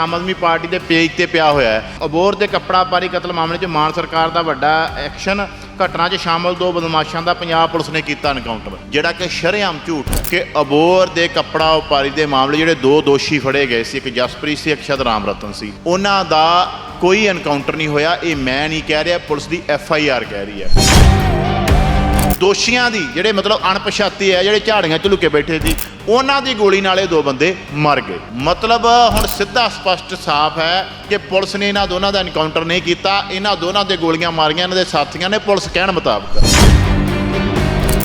ਆਮ Aadmi party ਦੇ page ਤੇ ਪਿਆ ਹੋਇਆ ਹੈ। ਅਬੋਰ ਦੇ ਕੱਪੜਾ ਪਾਰੀ ਕਤਲ ਮਾਮਲੇ 'ਚ ਮਾਨ ਸਰਕਾਰ ਦਾ ਵੱਡਾ ਐਕਸ਼ਨ ਘਟਨਾ 'ਚ ਸ਼ਾਮਲ ਦੋ ਬਦਮਾਸ਼ਾਂ ਦਾ ਪੰਜਾਬ ਪੁਲਿਸ ਨੇ ਕੀਤਾ ਐਨਕਾਊਂਟਰ ਜਿਹੜਾ ਕਿ ਸ਼ਰੇਆਮ ਝੂਠ ਹੈ ਕਿ ਅਬੋਰ ਦੇ ਕੱਪੜਾ ਵਪਾਰੀ ਦੇ ਮਾਮਲੇ ਜਿਹੜੇ ਦੋ ਦੋਸ਼ੀ ਫੜੇ ਗਏ ਸੀ, ਇੱਕ ਜਸਪ੍ਰੀਤ ਸੀ, ਇੱਕ ਸ਼ਾਇਦ ਰਾਮ ਰਤਨ ਸੀ। ਉਹਨਾਂ ਦਾ ਕੋਈ ਐਨਕਾਊਂਟਰ ਨਹੀਂ ਹੋਇਆ, ਇਹ ਮੈਂ ਨਹੀਂ ਕਹਿ ਰਿਹਾ, ਪੁਲਿਸ ਦੀ ਐਫ ਆਈ ਆਰ ਕਹਿ ਰਹੀ ਹੈ। ਦੋਸ਼ੀਆਂ ਦੀ ਜਿਹੜੇ ਮਤਲਬ ਅਣਪਛਾਤੇ ਆ, ਜਿਹੜੇ ਝਾੜੀਆਂ 'ਚ ਲੁਕੇ ਬੈਠੇ ਸੀ ਉਹਨਾਂ ਦੀ ਗੋਲੀ ਨਾਲੇ ਦੋ ਬੰਦੇ ਮਰ ਗਏ। ਮਤਲਬ ਹੁਣ ਸਿੱਧਾ ਸਪਸ਼ਟ ਸਾਫ਼ ਹੈ ਕਿ ਪੁਲਿਸ ਨੇ ਇਹਨਾਂ ਦੋਨਾਂ ਦਾ ਐਨਕਾਊਂਟਰ ਨਹੀਂ ਕੀਤਾ। ਇਹਨਾਂ ਦੋਨਾਂ 'ਤੇ ਗੋਲੀਆਂ ਮਾਰੀਆਂ, ਇਹਨਾਂ ਦੇ ਸਾਥੀਆਂ ਨੇ ਪੁਲਿਸ ਕਹਿਣ ਮੁਤਾਬਕ।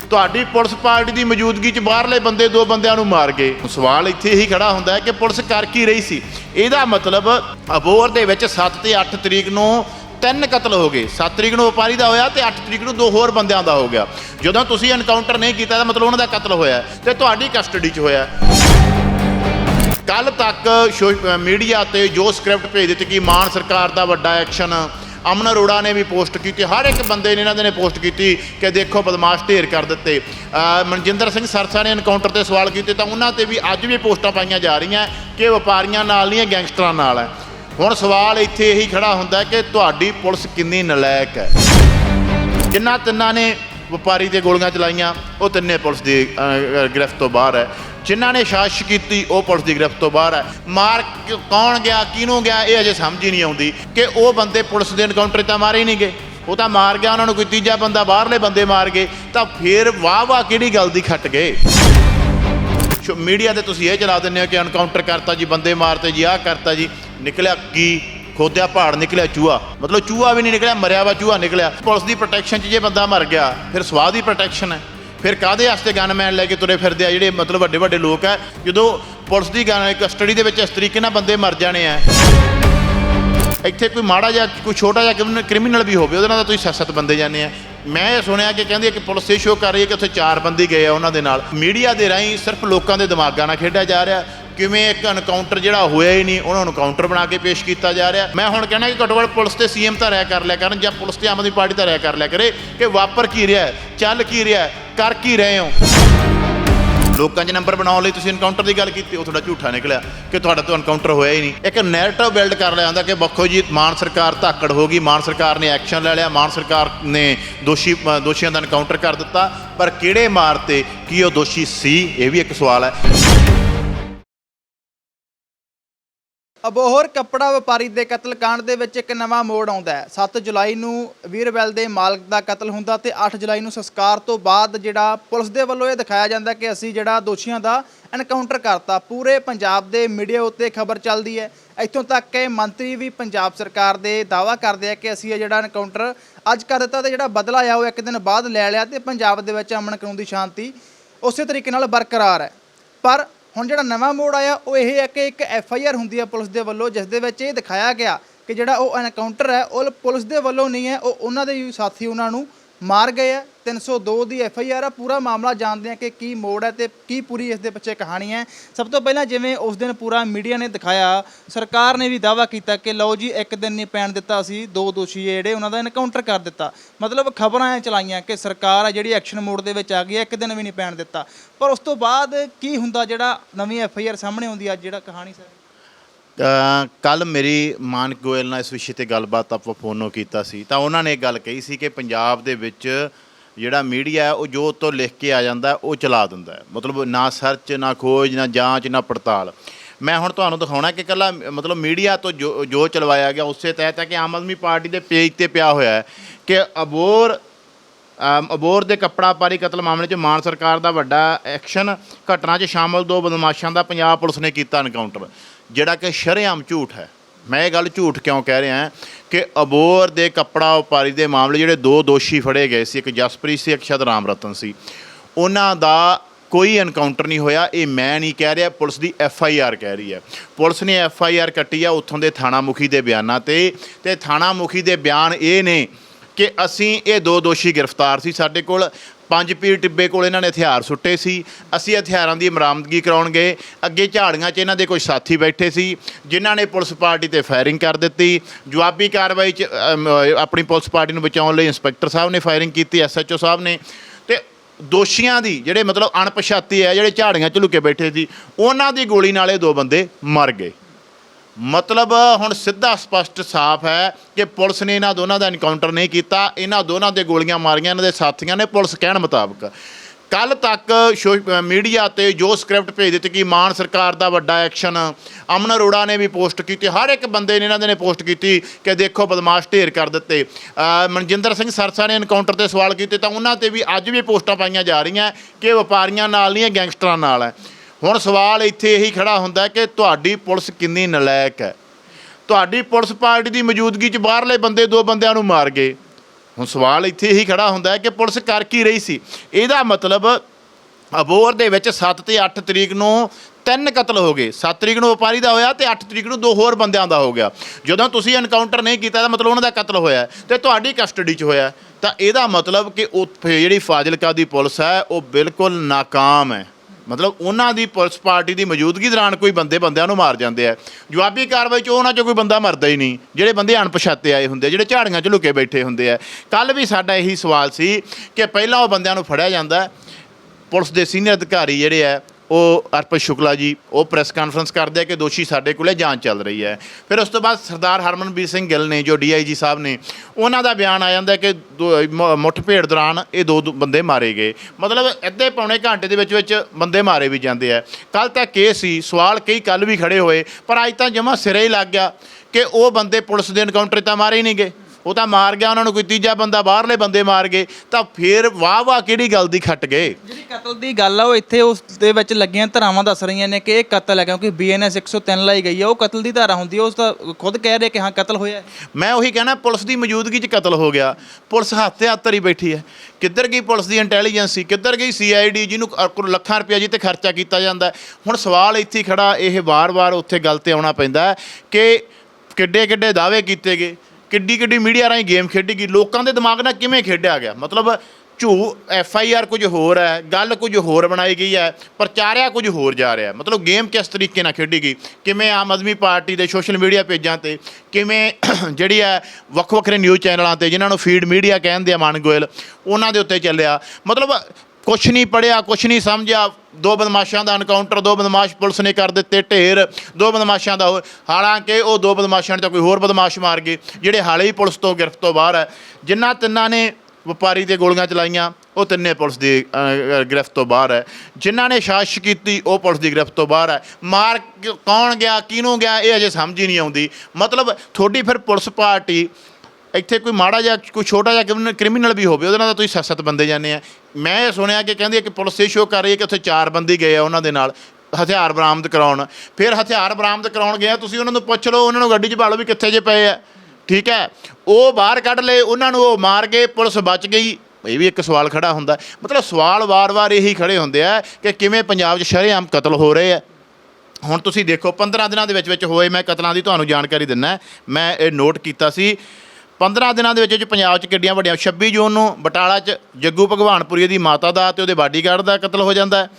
ਤੁਹਾਡੀ ਪੁਲਿਸ ਪਾਰਟੀ ਦੀ ਮੌਜੂਦਗੀ 'ਚ ਬਾਹਰਲੇ ਬੰਦੇ ਦੋ ਬੰਦਿਆਂ ਨੂੰ ਮਾਰ ਗਏ। ਸਵਾਲ ਇੱਥੇ ਹੀ ਖੜਾ ਹੁੰਦਾ ਹੈ ਕਿ ਪੁਲਿਸ ਕਰ ਕੀ ਰਹੀ ਸੀ? ਇਹਦਾ ਮਤਲਬ ਅਬੋਰ ਦੇ ਵਿੱਚ 7 ਤੇ 8 ਤਰੀਕ ਨੂੰ ਤਿੰਨ ਕਤਲ ਹੋ ਗਏ। 7 ਤਰੀਕ ਨੂੰ ਵਪਾਰੀ ਦਾ ਹੋਇਆ ਤੇ 8 ਤਰੀਕ ਨੂੰ ਦੋ ਹੋਰ ਬੰਦਿਆਂ ਦਾ ਹੋ ਗਿਆ। ਜਦੋਂ ਤੁਸੀਂ ਐਨਕਾਊਂਟਰ ਨਹੀਂ ਕੀਤਾ ਤਾਂ ਮਤਲਬ ਉਹਨਾਂ ਦਾ ਕਤਲ ਹੋਇਆ ਤੇ ਤੁਹਾਡੀ ਕਸਟਡੀ 'ਚ ਹੋਇਆ ਕੱਲ ਤੱਕ ਸੋ- ਮੀਡੀਆ ਤੇ ਜੋ ਸਕ੍ਰਿਪਟ ਭੇਜ ਦਿੱਤੀ ਕਿ ਮਾਨ ਸਰਕਾਰ ਦਾ ਵੱਡਾ ਐਕਸ਼ਨ ਅਮਨ ਅਰੋੜਾ ਨੇ ਵੀ ਪੋਸਟ ਕੀਤੀ। ਹਰ ਇੱਕ ਬੰਦੇ ਨੇ ਇਹਨਾਂ ਦੇ ਨੇ ਪੋਸਟ ਕੀਤੀ ਕਿ ਦੇਖੋ ਬਦਮਾਸ਼ ਢੇਰ ਕਰ ਦਿੱਤੇ। ਮਨਜਿੰਦਰ ਸਿੰਘ ਸਰਸਾ ਨੇ ਐਨਕਾਊਂਟਰ ਤੇ ਸਵਾਲ ਕੀਤੇ ਤਾਂ ਉਹਨਾਂ ਤੇ ਵੀ ਅੱਜ ਵੀ ਪੋਸਟਾਂ ਪਾਈਆਂ ਜਾ ਰਹੀਆਂ ਕਿ ਵਪਾਰੀਆਂ ਨਾਲ ਨਹੀਂ, ਇਹ ਗੈਂਗਸਟਰਾਂ ਨਾਲ ਹੈ। ਹੁਣ ਸਵਾਲ ਇੱਥੇ ਇਹੀ ਖੜਾ ਹੁੰਦਾ ਕਿ ਤੁਹਾਡੀ ਪੁਲਿਸ ਕਿੰਨੀ ਨਲਾਇਕ ਹੈ? ਜਿਨ੍ਹਾਂ ਤਿੰਨਾਂ ਨੇ ਵਪਾਰੀ ਤੇ ਗੋਲੀਆਂ ਚਲਾਈਆਂ ਉਹ ਤਿੰਨੇ ਪੁਲਿਸ ਦੀ ਅਹ, ਗ੍ਰਿਫਤ ਤੋਂ ਬਾਹਰ ਹੈ। ਜਿਨ੍ਹਾਂ ਨੇ ਸਾਜ਼ਿਸ਼ ਕੀਤੀ ਉਹ ਪੁਲਿਸ ਦੀ ਗ੍ਰਿਫਤ ਤੋਂ ਬਾਹਰ ਹੈ। ਮਾਰ ਕ- ਕੌਣ ਗਿਆ ਕਿਹਨੂੰ ਗਿਆ ਇਹ ਅਜੇ ਸਮਝ ਹੀ ਨਹੀਂ ਆਉਂਦੀ ਕਿ ਉਹ ਬੰਦੇ ਪੁਲਿਸ ਦੇ ਐਨਕਾਊਂਟਰ ਤਾਂ ਮਾਰੇ ਹੀ ਨਹੀਂ ਗਏ। ਉਹ ਤਾਂ ਮਾਰ ਗਿਆ ਉਹਨਾਂ ਨੂੰ ਕੋਈ ਤੀਜਾ ਬੰਦਾ ਬਾਹਰਲੇ ਬੰਦੇ ਮਾਰ ਗਏ ਤਾਂ ਫਿਰ ਵਾਹ ਵਾਹ ਕਿਹੜੀ ਗੱਲ ਦੀ ਖੱਟ ਗਏ? ਮੀਡੀਆ ਤੇ ਤੁਸੀਂ ਇਹ ਚਲਾ ਦਿੰਦੇ ਹੋ ਕਿ ਐਨਕਾਊਂਟਰ ਕਰਤਾ ਜੀ, ਬੰਦੇ ਮਾਰਤੇ ਜੀ, ਆਹ ਕਰਤਾ ਜੀ, ਨਿਕਲਿਆ ਕੀ? ਖੋਦਿਆ ਪਹਾੜ, ਨਿਕਲਿਆ ਚੂਹਾ। ਮਤਲਬ ਚੂਹਾ ਵੀ ਨਹੀਂ ਨਿਕਲਿਆ, ਮਰਿਆ ਵਾ, ਚੂਹਾ ਨਿਕਲਿਆ। ਪੁਲਿਸ ਦੀ ਪ੍ਰੋਟੈਕਸ਼ਨ 'ਚ ਜੇ ਬੰਦਾ ਮਰ ਗਿਆ, ਫਿਰ ਸਵਾਦ ਦੀ ਪ੍ਰੋਟੈਕਸ਼ਨ ਹੈ। ਫਿਰ ਕਾਦੇ ਵਾਸਤੇ ਗਨਮੈਨ ਲੈ ਕੇ ਤੁਰੇ ਫਿਰਦੇ ਆ? ਜਿਹੜੇ ਮਤਲਬ ਵੱਡੇ ਵੱਡੇ ਲੋਕ ਆ ਜਦੋਂ ਪੁਲਿਸ ਦੀ ਗਨ ਕਸਟਡੀ ਦੇ ਵਿੱਚ ਇਸ ਤਰੀਕੇ ਨਾਲ ਬੰਦੇ ਮਰ ਜਾਣੇ ਆ। ਇੱਥੇ ਕੋਈ ਮਾੜਾ ਜਿਹਾ, ਕੋਈ ਛੋਟਾ ਜਿਹਾ ਕ੍ਰਿਮੀਨਲ ਵੀ ਹੋਵੇ, ਉਹਦੇ ਨਾਲ ਤਾਂ ਤੁਸੀਂ ਸੱਤ ਬੰਦੇ ਜਾਂਦੇ ਆ। ਮੈਂ ਇਹ ਸੁਣਿਆ ਕਿ ਕਹਿੰਦੀ ਕਿ ਪੁਲਿਸ ਇਹ ਸ਼ੋਅ ਕਰ ਰਹੀ ਹੈ ਕਿ ਉੱਥੇ ਚਾਰ ਬੰਦੇ ਗਏ ਆ ਉਹਨਾਂ ਦੇ ਨਾਲ। ਮੀਡੀਆ ਦੇ ਰਾਹੀਂ ਸਿਰਫ ਲੋਕਾਂ ਦੇ ਦਿਮਾਗਾਂ ਨਾਲ ਖੇਡਿਆ ਜਾ ਰਿਹਾ। ਕਿਵੇਂ ਇੱਕ ਐਨਕਾਊਂਟਰ ਜਿਹੜਾ ਹੋਇਆ ਹੀ ਨਹੀਂ, ਉਹਨਾਂ ਨੂੰ ਕਾਊਂਟਰ ਬਣਾ ਕੇ ਪੇਸ਼ ਕੀਤਾ ਜਾ ਰਿਹਾ। ਮੈਂ ਹੁਣ ਕਹਿੰਦਾ ਕਿ ਘੱਟੋ ਘੱਟ ਪੁਲਿਸ ਤੇ ਸੀਐਮ ਤਾਂ ਰਹਿ ਕਰ ਲਿਆ ਕਰਨ ਜਾਂ ਪੁਲਿਸ ਤੇ ਆਮ ਆਦਮੀ ਪਾਰਟੀ ਤਾਂ ਰਹਿ ਕਰ ਲਿਆ ਕਰੇ ਕਿ ਵਾਪਰ ਕੀ ਰਿਹਾ ਚੱਲ ਕੀ ਰਿਹਾ ਕਰ ਕੀ ਰਹੇ ਹੋ? ਲੋਕਾਂ 'ਚ ਨੰਬਰ ਬਣਾਉਣ ਲਈ ਤੁਸੀਂ ਐਨਕਾਊਂਟਰ ਦੀ ਗੱਲ ਕੀਤੀ, ਉਹ ਤੁਹਾਡਾ ਝੂਠਾ ਨਿਕਲਿਆ ਕਿ ਤੁਹਾਡਾ ਤੋਂ ਐਨਕਾਊਂਟਰ ਹੋਇਆ ਹੀ ਨਹੀਂ। ਇੱਕ ਨੈਰੇਟਿਵ ਬਿਲਡ ਕਰ ਲਿਆ ਹੁੰਦਾ ਕਿ ਬੱਖੋ ਜੀ, ਮਾਨ ਸਰਕਾਰ ਧਾਕੜ ਹੋ ਗਈ, ਮਾਨ ਸਰਕਾਰ ਨੇ ਐਕਸ਼ਨ ਲੈ ਲਿਆ, ਮਾਨ ਸਰਕਾਰ ਨੇ ਦੋਸ਼ੀ ਦੋਸ਼ੀਆਂ ਦਾ ਐਨਕਾਊਂਟਰ ਕਰ ਦਿੱਤਾ, ਪਰ ਕਿਹੜੇ ਮਾਰ 'ਤੇ ਕੀ ਉਹ ਦੋਸ਼ੀ ਸੀ, ਇਹ ਵੀ ਇੱਕ ਸਵਾਲ ਹੈ। ਅਬੋਹਰ ਕੱਪੜਾ ਵਪਾਰੀ ਦੇ ਕਤਲ ਕਾਂਡ ਦੇ ਵਿੱਚ ਇੱਕ ਨਵਾਂ ਮੋੜ ਆਉਂਦਾ ਹੈ। 7 ਜੁਲਾਈ ਨੂੰ ਵੀਰਵੈਲ ਦੇ ਮਾਲਕ ਦਾ ਕਤਲ ਹੁੰਦਾ ਤੇ 8 ਜੁਲਾਈ ਨੂੰ ਸੰਸਕਾਰ ਤੋਂ ਬਾਅਦ ਜਿਹੜਾ ਪੁਲਿਸ ਦੇ ਵੱਲੋਂ ਇਹ ਦਿਖਾਇਆ ਜਾਂਦਾ ਕਿ ਅਸੀਂ ਜਿਹੜਾ ਦੋਸ਼ੀਆਂ ਦਾ ਐਨਕਾਊਂਟਰ ਕਰਤਾ। ਪੂਰੇ ਪੰਜਾਬ ਦੇ ਮੀਡੀਆ ਉੱਤੇ ਖਬਰ ਚੱਲਦੀ ਹੈ। ਇੱਥੋਂ ਤੱਕ ਕਿ ਮੰਤਰੀ ਵੀ ਪੰਜਾਬ ਸਰਕਾਰ ਦੇ ਦਾਵਾ ਕਰਦੇ ਆ ਕਿ ਅਸੀਂ ਇਹ ਜਿਹੜਾ ਐਨਕਾਊਂਟਰ ਅੱਜ ਕਰ ਦਿੱਤਾ ਤੇ ਜਿਹੜਾ ਬਦਲਾ ਆ ਉਹ ਇੱਕ ਦਿਨ ਬਾਅਦ ਲੈ ਲਿਆ ਤੇ ਪੰਜਾਬ ਦੇ ਵਿੱਚ ਅਮਨ ਕਾਨੂੰਨ ਦੀ ਸ਼ਾਂਤੀ ਉਸੇ ਤਰੀਕੇ ਨਾਲ ਬਰਕਰਾਰ ਹੈ। ਪਰ ਹੁਣ ਜਿਹੜਾ ਨਵਾਂ ਮੋੜ ਆਇਆ, ਉਹ ਇਹ ਹੈ ਕਿ ਇੱਕ ਐਫ ਆਈ ਆਰ ਹੁੰਦੀ ਹੈ ਪੁਲਿਸ ਦੇ ਵੱਲੋਂ, ਜਿਸ ਦੇ ਵਿੱਚ ਇਹ ਦਿਖਾਇਆ ਗਿਆ ਕਿ ਜਿਹੜਾ ਉਹ ਐਨਕਾਊਂਟਰ ਹੈ, ਉਹ ਪੁਲਿਸ ਦੇ ਵੱਲੋਂ ਨਹੀਂ ਹੈ, ਉਹ ਉਹਨਾਂ ਦੇ ਹੀ ਸਾਥੀ ਉਹਨਾਂ ਨੂੰ ਮਾਰ ਗਏ ਆ। 302 ਦੀ ਐਫ ਆਈ ਆਰ ਆ। ਪੂਰਾ ਮਾਮਲਾ ਜਾਣਦੇ ਆ ਕਿ ਕੀ ਮੋੜ ਹੈ ਤੇ ਕੀ ਪੂਰੀ ਇਸ ਦੇ ਪਿੱਛੇ ਕਹਾਣੀ ਹੈ। ਸਭ ਤੋਂ ਪਹਿਲਾਂ ਜਿਵੇਂ ਉਸ ਦਿਨ ਪੂਰਾ ਮੀਡੀਆ ਨੇ ਦਿਖਾਇਆ, ਸਰਕਾਰ ਨੇ ਵੀ ਦਾਵਾ ਕੀਤਾ ਕਿ ਲਓ ਜੀ, ਇੱਕ ਦਿਨ ਨਹੀਂ ਪੈਣ ਦਿੱਤਾ ਅਸੀਂ ਦੋ ਦੋਸ਼ੀ ਜਿਹੜੇ, ਉਹਨਾਂ ਦਾ ਐਨਕਾਊਂਟਰ ਕਰ ਦਿੱਤਾ। ਮਤਲਬ ਖਬਰਾਂ ਐ ਚਲਾਈਆਂ ਕਿ ਸਰਕਾਰ ਆ ਜਿਹੜੀ ਐਕਸ਼ਨ ਮੋਡ ਦੇ ਵਿੱਚ ਆ ਗਈ ਹੈ, ਇੱਕ ਦਿਨ ਵੀ ਨਹੀਂ ਪੈਣ ਦਿੱਤਾ। ਪਰ ਉਸ ਤੋਂ ਬਾਅਦ ਕੀ ਹੁੰਦਾ ਜਿਹੜਾ ਨਵੀਂ ਐਫ ਆਈ ਆਰ ਸਾਹਮਣੇ ਆਉਂਦੀ ਅੱਜ ਜਿਹੜਾ ਕਹਾਣੀ ਸਰ ਕੱਲ ਮੇਰੀ ਮਾਨਕ ਗੋਇਲ ਨਾਲ ਇਸ ਵਿਸ਼ੇ ਤੇ ਗੱਲਬਾਤ ਆਪਾਂ ਫੋਨੋਂ ਕੀਤਾ ਸੀ। ਤਾਂ ਉਹਨਾਂ ਨੇ ਇਹ ਗੱਲ ਕਹੀ ਸੀ ਕਿ ਪੰਜਾਬ ਦੇ ਵਿੱਚ ਜਿਹੜਾ ਮੀਡੀਆ ਉਹ ਜੋ ਤੋਂ ਲਿਖ ਕੇ ਆ ਜਾਂਦਾ ਉਹ ਚਲਾ ਦਿੰਦਾ ਮਤਲਬ ਨਾ ਸਰਚ, ਨਾ ਖੋਜ, ਨਾ ਜਾਂਚ, ਨਾ ਪੜਤਾਲ। ਮੈਂ ਹੁਣ ਤੁਹਾਨੂੰ ਦਿਖਾਉਣਾ ਕਿ ਕੱਲਾ ਮਤਲਬ ਮੀਡੀਆ ਤੋਂ ਜੋ ਜੋ ਚਲਵਾਇਆ ਗਿਆ, ਉਸੇ ਤਹਿਤ ਹੈ ਕਿ ਆਮ ਆਦਮੀ ਪਾਰਟੀ ਦੇ ਪੇਜ ਤੇ ਪਿਆ ਹੋਇਆ ਹੈ ਕਿ ਅਬੋਰ ਅਬੋਰ ਦੇ ਕੱਪੜਾ ਪਾਰੀ ਕਤਲ ਮਾਮਲੇ 'ਚ ਮਾਨ ਸਰਕਾਰ ਦਾ ਵੱਡਾ ਐਕਸ਼ਨ, ਘਟਨਾ 'ਚ ਸ਼ਾਮਲ ਦੋ ਬਦਮਾਸ਼ਾਂ ਦਾ ਪੰਜਾਬ ਪੁਲਿਸ ਨੇ ਕੀਤਾ ਐਨਕਾਊਂਟਰ ਜਿਹੜਾ ਕਿ ਸ਼ਰੇਆਮ ਝੂਠ ਹੈ। ਮੈਂ ਇਹ ਗੱਲ ਝੂਠ ਕਿਉਂ ਕਹਿ ਰਿਹਾ ਕਿ ਅਬੋਰ ਦੇ ਕੱਪੜਾ ਵਪਾਰੀ ਦੇ ਮਾਮਲੇ ਜਿਹੜੇ ਦੋ ਦੋਸ਼ੀ ਫੜੇ ਗਏ ਸੀ, ਇੱਕ ਜਸਪ੍ਰੀਤ ਸੀ, ਇੱਕ ਸ਼ਾਇਦ ਰਾਮ ਰਤਨ ਸੀ। ਉਹਨਾਂ ਦਾ ਕੋਈ ਐਨਕਾਊਂਟਰ ਨਹੀਂ ਹੋਇਆ, ਇਹ ਮੈਂ ਨਹੀਂ ਕਹਿ ਰਿਹਾ, ਪੁਲਿਸ ਦੀ ਐਫ ਆਈ ਆਰ ਕਹਿ ਰਹੀ ਹੈ। ਪੁਲਿਸ ਨੇ ਐਫ ਆਈ ਆਰ ਕੱਟੀ ਆ ਉੱਥੋਂ ਦੇ ਥਾਣਾ ਮੁਖੀ ਦੇ ਬਿਆਨਾਂ ਤੇ। ਤੇ ਥਾਣਾ ਮੁਖੀ ਦੇ ਬਿਆਨ ਇਹ ਨੇ ਕਿ ਅਸੀਂ ਇਹ ਦੋ ਦੋਸ਼ੀ ਗ੍ਰਿਫਤਾਰ ਸੀ ਸਾਡੇ ਕੋਲ। ਪੰਜ ਪੀਰ ਟਿੱਬੇ ਕੋਲ ਇਹਨਾਂ ਨੇ ਹਥਿਆਰ ਸੁੱਟੇ ਸੀ। ਅਸੀਂ ਹਥਿਆਰਾਂ ਦੀ ਬਰਾਮਦਗੀ ਕਰਾਉਣ ਗਏ। ਅੱਗੇ ਝਾੜੀਆਂ 'ਚ ਇਹਨਾਂ ਦੇ ਕੋਈ ਸਾਥੀ ਬੈਠੇ ਸੀ ਜਿਨ੍ਹਾਂ ਨੇ ਪੁਲਿਸ ਪਾਰਟੀ ਤੇ ਫਾਇਰਿੰਗ ਕਰ ਦਿੱਤੀ। ਜਵਾਬੀ ਕਾਰਵਾਈ 'ਚ ਅਮ, ਆਪਣੀ ਪੁਲਿਸ ਪਾਰਟੀ ਨੂੰ ਬਚਾਉਣ ਲਈ ਇੰਸਪੈਕਟਰ ਸਾਹਿਬ ਨੇ ਫਾਇਰਿੰਗ ਕੀਤੀ ਐਸਐਚਓ ਸਾਹਿਬ ਨੇ। ਤੇ ਦੋਸ਼ੀਆਂ ਦੀ ਜਿਹੜੇ ਮਤਲਬ ਅਣਪਛਾਤੇ ਆ ਜਿਹੜੇ ਝਾੜੀਆਂ 'ਚ ਲੁਕੇ ਬੈਠੇ ਸੀ ਉਹਨਾਂ ਦੀ ਗੋਲੀ ਨਾਲੇ ਦੋ ਬੰਦੇ ਮਰ ਗਏ। ਮਤਲਬ ਹੁਣ ਸਿੱਧਾ ਸਪਸ਼ਟ ਸਾਫ਼ ਹੈ ਕਿ ਪੁਲਿਸ ਨੇ ਇਹਨਾਂ ਦੋਨਾਂ ਦਾ ਐਨਕਾਊਂਟਰ ਨਹੀਂ ਕੀਤਾ। ਇਹਨਾਂ ਦੋਨਾਂ 'ਤੇ ਗੋਲੀਆਂ ਮਾਰੀਆਂ, ਇਹਨਾਂ ਦੇ ਸਾਥੀਆਂ ਨੇ ਪੁਲਿਸ ਕਹਿਣ ਮੁਤਾਬਕ। ਕੱਲ ਤੱਕ ਸੋ- ਮੀਡੀਆ ਤੇ ਜੋ ਸਕ੍ਰਿਪਟ ਭੇਜ ਦਿੱਤੀ ਕਿ ਮਾਨ ਸਰਕਾਰ ਦਾ ਵੱਡਾ ਐਕਸ਼ਨ, ਅਮਨ ਅਰੋੜਾ ਨੇ ਵੀ ਪੋਸਟ ਕੀਤੀ। ਹਰ ਇੱਕ ਬੰਦੇ ਨੇ ਇਹਨਾਂ ਦੇ ਨੇ ਪੋਸਟ ਕੀਤੀ ਕਿ ਦੇਖੋ ਬਦਮਾਸ਼ ਢੇਰ ਕਰ ਦਿੱਤੇ। ਮਨਜਿੰਦਰ ਸਿੰਘ ਸਰਸਾ ਨੇ ਐਨਕਾਊਂਟਰ ਤੇ ਸਵਾਲ ਕੀਤੇ ਤਾਂ ਉਹਨਾਂ ਤੇ ਵੀ ਅੱਜ ਵੀ ਪੋਸਟਾਂ ਪਾਈਆਂ ਜਾ ਰਹੀਆਂ ਕਿ ਵਪਾਰੀਆਂ ਨਾਲ ਨਹੀਂ, ਇਹ ਗੈਂਗਸਟਰਾਂ ਨਾਲ ਹੈ। ਹੁਣ ਸਵਾਲ ਇੱਥੇ ਇਹੀ ਖੜਾ ਹੁੰਦਾ ਕਿ ਤੁਹਾਡੀ ਪੁਲਿਸ ਕਿੰਨੀ ਨਲਾਇਕ ਹੈ? ਤੁਹਾਡੀ ਪੁਲਿਸ ਪਾਰਟੀ ਦੀ ਮੌਜੂਦਗੀ 'ਚ ਬਾਹਰਲੇ ਬੰਦੇ, ਦੋ ਬੰਦਿਆਂ ਨੂੰ ਮਾਰ ਗਏ। ਹੁਣ ਸਵਾਲ ਇੱਥੇ ਇਹੀ ਖੜਾ ਹੁੰਦਾ ਹੈ ਕਿ ਪੁਲਿਸ ਕਰ ਕੀ ਰਹੀ ਸੀ? ਇਹਦਾ ਮਤਲਬ ਅਬੋਰ ਦੇ ਵਿੱਚ 7 ਤੇ 8 ਤਰੀਕ ਨੂੰ ਤਿੰਨ ਕਤਲ ਹੋ ਗਏ। 7 ਤਰੀਕ ਨੂੰ ਵਪਾਰੀ ਦਾ ਹੋਇਆ ਤੇ 8 ਤਰੀਕ ਨੂੰ ਦੋ ਹੋਰ ਬੰਦਿਆਂ ਦਾ ਹੋ ਗਿਆ। ਜਦੋਂ ਤੁਸੀਂ ਐਨਕਾਊਂਟਰ ਨਹੀਂ ਕੀਤਾ ਤਾਂ ਮਤਲਬ ਉਹਨਾਂ ਦਾ ਕਤਲ ਹੋਇਆ ਤੇ ਤੁਹਾਡੀ ਕਸਟਡੀ 'ਚ ਹੋਇਆ ਤਾਂ ਇਹਦਾ ਮਤਲਬ ਕਿ ਉਹ ਜਿਹੜੀ ਫਾਜ਼ਿਲਕਾ ਦੀ ਪੁਲਿਸ ਹੈ, ਉਹ ਬਿਲਕੁਲ ਨਾਕਾਮ ਹੈ। ਮਤਲਬ ਉਹਨਾਂ ਦੀ ਪੁਲਿਸ ਪਾਰਟੀ ਦੀ ਮੌਜੂਦਗੀ ਦੌਰਾਨ ਕੋਈ ਬੰਦੇ ਬੰਦਿਆਂ ਨੂੰ ਮਾਰ ਜਾਂਦੇ ਆ। ਜਵਾਬੀ ਕਾਰਵਾਈ 'ਚ ਉਹਨਾਂ 'ਚੋਂ ਕੋਈ ਬੰਦਾ ਮਰਦਾ ਹੀ ਨਹੀਂ। ਜਿਹੜੇ ਬੰਦੇ ਅਣਪਛਾਤੇ ਆਏ ਹੁੰਦੇ ਆ, ਜਿਹੜੇ ਝਾੜੀਆਂ 'ਚ ਲੁਕੇ ਬੈਠੇ ਹੁੰਦੇ ਆ। ਕੱਲ ਵੀ ਸਾਡਾ ਇਹੀ ਸਵਾਲ ਸੀ ਕਿ ਪਹਿਲਾਂ ਉਹ ਬੰਦਿਆਂ ਨੂੰ ਫੜਿਆ ਜਾਂਦਾ। ਪੁਲਿਸ ਦੇ ਸੀਨੀਅਰ ਅਧਿਕਾਰੀ ਜਿਹੜੇ ਆ ਉਹ ਅਰਪਿਤ ਸ਼ੁਕਲਾ ਜੀ, ਉਹ ਪ੍ਰੈਸ ਕਾਨਫਰੰਸ ਕਰਦੇ ਆ ਕਿ ਦੋਸ਼ੀ ਸਾਡੇ ਕੋਲੇ ਜਾਂਚ ਚੱਲ ਰਹੀ ਹੈ। ਫਿਰ ਉਸ ਤੋਂ ਬਾਅਦ ਸਰਦਾਰ ਹਰਮਨਵੀਰ ਸਿੰਘ ਗਿੱਲ ਨੇ, ਜੋ ਡੀਆਈਜੀ ਸਾਹਿਬ ਨੇ, ਉਹਨਾਂ ਦਾ ਬਿਆਨ ਆ ਜਾਂਦਾ ਕਿ ਦੋ- ਮ- ਮੁੱਠਭੇੜ ਦੌਰਾਨ ਇਹ ਦੋ ਦੋ, ਬੰਦੇ ਮਾਰੇ ਗਏ। ਮਤਲਬ ਅੱਧੇ ਪੌਣੇ ਘੰਟੇ ਦੇ ਵਿੱਚ ਵਿੱਚ ਬੰਦੇ ਮਾਰੇ ਵੀ ਜਾਂਦੇ ਆ। ਕੱਲ ਤਾਂ ਕੇਸ ਸੀ, ਸਵਾਲ ਕਈ ਕੱਲ ਵੀ ਖੜੇ ਹੋਏ, ਪਰ ਅੱਜ ਤਾਂ ਜਮਾ ਸਿਰੇ ਹੀ ਲੱਗ ਗਿਆ ਕਿ ਉਹ ਬੰਦੇ ਪੁਲਿਸ ਦੇ ਐਨਕਾਊਂਟਰ ਤਾਂ ਮਾਰੇ ਹੀ ਨਹੀਂ ਗਏ। ਉਹ ਤਾਂ ਮਾਰ ਗਿਆ ਉਹਨਾਂ ਨੂੰ ਕੋਈ ਤੀਜਾ ਬੰਦਾ ਬਾਹਰਲੇ ਬੰਦੇ ਮਾਰ ਗਏ ਤਾਂ ਫਿਰ ਵਾਹ ਵਾਹ ਕਿਹੜੀ ਗੱਲ ਦੀ ਖੱਟ ਗਏ? ਜਿਹੜੀ ਕਤਲ ਦੀ ਗੱਲ ਆ ਉਹ ਇੱਥੇ ਉਸ ਦੇ ਵਿੱਚ ਲੱਗੀਆਂ ਧਾਰਾਵਾਂ ਦੱਸ ਰਹੀਆਂ ਨੇ ਕਿ ਇਹ ਕਤਲ ਹੈ ਕਿਉਂਕਿ ਬੀਐਨਐਸ 103 ਲਾਈ ਗਈ ਹੈ ਉਹ ਕਤਲ ਦੀ ਧਾਰਾ ਹੁੰਦੀ ਹੈ ਉਸ ਦਾ ਖੁਦ ਕਹਿ ਰਹੇ ਕਿ ਹਾਂ ਕਤਲ ਹੋਇਆ ਮੈਂ ਉਹੀ ਕਹਿਣਾ ਪੁਲਿਸ ਦੀ ਮੌਜੂਦਗੀ 'ਚ ਕਤਲ ਹੋ ਗਿਆ ਪੁਲਿਸ ਹੱਥ ਤੇ ਹੱਥ ਧਰੀ ਬੈਠੀ ਹੈ। ਕਿੱਧਰ ਗਈ ਪੁਲਿਸ ਦੀ ਇੰਟੈਲੀਜੈਂਸੀ ਕਿੱਧਰ ਗਈ ਸੀਆਈਡੀ ਜਿਹਨੂੰ ਅ- ਲੱਖਾਂ ਰੁਪਇਆ ਜੀ ਤੇ ਖਰਚਾ ਕੀਤਾ ਜਾਂਦਾ ਹੈ। ਹੁਣ ਸਵਾਲ ਇੱਥੇ ਹੀ ਖੜਾ ਇਹ ਵਾਰ-ਵਾਰ ਉੱਥੇ ਗੱਲ ਤੇ ਆਉਣਾ ਪੈਂਦਾ ਹੈ ਕਿ ਕਿੱਡੇ ਕਿੱਡੇ ਦਾਅਵੇ ਕੀਤੇ ਗਏ। ਕਿੱਡੀ ਕਿੱਡੀ ਮੀਡੀਆ ਰਾਹੀਂ ਗੇਮ ਖੇਡੀ ਗਈ। ਲੋਕਾਂ ਦੇ ਦਿਮਾਗ ਨਾਲ ਕਿਵੇਂ ਖੇਡਿਆ ਗਿਆ? ਮਤਲਬ ਝੂ ਐਫ ਆਈ ਆਰ ਕੁਝ ਹੋਰ ਹੈ, ਗੱਲ ਕੁਝ ਹੋਰ ਬਣਾਈ ਗਈ ਹੈ, ਪ੍ਰਚਾਰਿਆ ਕੁਝ ਹੋਰ ਜਾ ਰਿਹਾ ਮਤਲਬ ਗੇਮ ਕਿਸ ਤਰੀਕੇ ਨਾਲ ਖੇਡੀ ਗਈ? ਕਿਵੇਂ ਆਮ ਆਦਮੀ ਪਾਰਟੀ ਦੇ ਸੋਸ਼ਲ ਮੀਡੀਆ ਪੇਜਾਂ ਤੇ, ਕਿਵੇਂ ਜਿਹੜੀ ਹੈ ਵੱਖ ਵੱਖਰੇ ਨਿਊਜ਼ ਚੈਨਲਾਂ ਤੇ, ਜਿਨ੍ਹਾਂ ਨੂੰ ਫੀਡ ਮੀਡੀਆ ਕਹਿੰਦੇ ਆ ਮਨ ਗੋਇਲ, ਉਹਨਾਂ ਦੇ ਉੱਤੇ ਚੱਲਿਆ। ਮਤਲਬ ਕੁਛ ਨਹੀਂ ਪੜਿਆ ਕੁਛ ਨਹੀਂ ਸਮਝਿਆ। ਦੋ ਬਦਮਾਸ਼ਾਂ ਦਾ ਐਨਕਾਊਂਟਰ ਦੋ ਬਦਮਾਸ਼ ਪੁਲਿਸ ਨੇ ਕਰ ਦਿੱਤੇ ਢੇਰ। ਦੋ ਬਦਮਾਸ਼ਾਂ ਦਾ ਹੋਰ ਹਾਲਾਂਕਿ ਉਹ ਦੋ ਬਦਮਾਸ਼ਾਂ ਨੇ ਕੋਈ ਹੋਰ ਬਦਮਾਸ਼ ਮਾਰ ਗਏ, ਜਿਹੜੇ ਹਾਲੇ ਹੀ ਪੁਲਿਸ ਤੋਂ ਗ੍ਰਿਫਤ ਤੋਂ ਬਾਹਰ ਹੈ ਜਿਨ੍ਹਾਂ ਤਿੰਨਾਂ ਨੇ ਵਪਾਰੀ ਤੇ ਗੋਲੀਆਂ ਚਲਾਈਆਂ, ਉਹ ਤਿੰਨੇ ਪੁਲਿਸ ਦੀ ਗ੍ਰਿਫਤ ਤੋਂ ਬਾਹਰ ਹੈ ਜਿਨ੍ਹਾਂ ਨੇ ਸਾਜ਼ਿਸ਼ ਕੀਤੀ, ਉਹ ਪੁਲਿਸ ਦੀ ਗ੍ਰਿਫਤ ਤੋਂ ਬਾਹਰ ਹੈ ਮਾਰ ਕੌਣ ਗਿਆ, ਕਿਹਨੂੰ ਗਿਆ, ਇਹ ਅਜੇ ਸਮਝ ਹੀ ਨਹੀਂ ਆਉਂਦੀ। ਮਤਲਬ ਤੁਹਾਡੀ ਫਿਰ ਪੁਲਿਸ ਪਾਰਟੀ ਇੱਥੇ ਕੋਈ ਮਾੜਾ ਜਿਹਾ, ਕੋਈ ਛੋਟਾ ਜਿਹਾ ਕ੍ਰਿਮੀਨਲ- ਕ੍ਰਿਮੀਨਲ ਵੀ ਹੋਵੇ, ਉਹਦੇ ਨਾਲ ਤਾਂ ਤੁਸੀਂ ਸੱਤ ਸੱਤ ਬੰਦੇ ਜਾਂਦੇ ਆ। ਮੈਂ ਇਹ ਸੁਣਿਆ ਕਿ ਕਹਿੰਦੀ ਹੈ ਕਿ ਪੁਲਿਸ ਇਹ ਸ਼ੋਅ ਕਰ ਰਹੀ ਹੈ ਕਿ ਉੱਥੇ ਚਾਰ ਬੰਦੇ ਗਏ ਆ ਉਹਨਾਂ ਦੇ ਨਾਲ, ਹਥਿਆਰ ਬਰਾਮਦ ਕਰਾਉਣ। ਫਿਰ ਹਥਿਆਰ ਬਰਾਮਦ ਕਰਾਉਣ ਗਿਆ ਤੁਸੀਂ ਉਹਨਾਂ ਨੂੰ ਪੁੱਛ ਲਓ, ਉਹਨਾਂ ਨੂੰ ਗੱਡੀ 'ਚ ਭਾਲੋ ਵੀ ਕਿੱਥੇ ਜੇ ਪਏ ਆ। ਠੀਕ ਹੈ? ਉਹ ਬਾਹਰ ਕੱਢ ਲਏ, ਉਹਨਾਂ ਨੂੰ ਉਹ ਮਾਰ ਕੇ ਪੁਲਿਸ ਬਚ ਗਈ। ਇਹ ਵੀ ਇੱਕ ਸਵਾਲ ਖੜਾ ਹੁੰਦਾ। ਮਤਲਬ ਸਵਾਲ ਵਾਰ-ਵਾਰ ਇਹੀ ਖੜੇ ਹੁੰਦੇ ਆ ਕਿ ਕਿਵੇਂ ਪੰਜਾਬ 'ਚ ਸ਼ਰੇਆਮ ਕਤਲ ਹੋ ਰਹੇ ਆ। ਹੁਣ ਤੁਸੀਂ ਦੇਖੋ 15 ਦਿਨਾਂ ਦੇ ਵਿੱਚ ਵਿੱਚ ਹੋਏ, ਮੈਂ ਕਤਲਾਂ ਦੀ ਤੁਹਾਨੂੰ ਜਾਣਕਾਰੀ ਦਿੰਨਾ ਮੈਂ ਇਹ ਨੋਟ ਕੀਤਾ ਸੀ 15 ਦਿਨਾਂ ਦੇ ਵਿੱਚ ਵਿੱਚ ਪੰਜਾਬ 'ਚ ਕਿੱਡੀਆਂ ਵੱਡੀਆਂ 26 ਜੂਨ ਨੂੰ ਬਟਾਲਾ 'ਚ ਜੱਗੂ ਭਗਵਾਨਪੁਰੀ ਦੀ ਮਾਤਾ ਦਾ ਤੇ ਉਹਦੇ ਬਾਡੀਗਾਰਡ ਦਾ ਕਤਲ ਹੋ ਜਾਂਦਾ ਹੈ।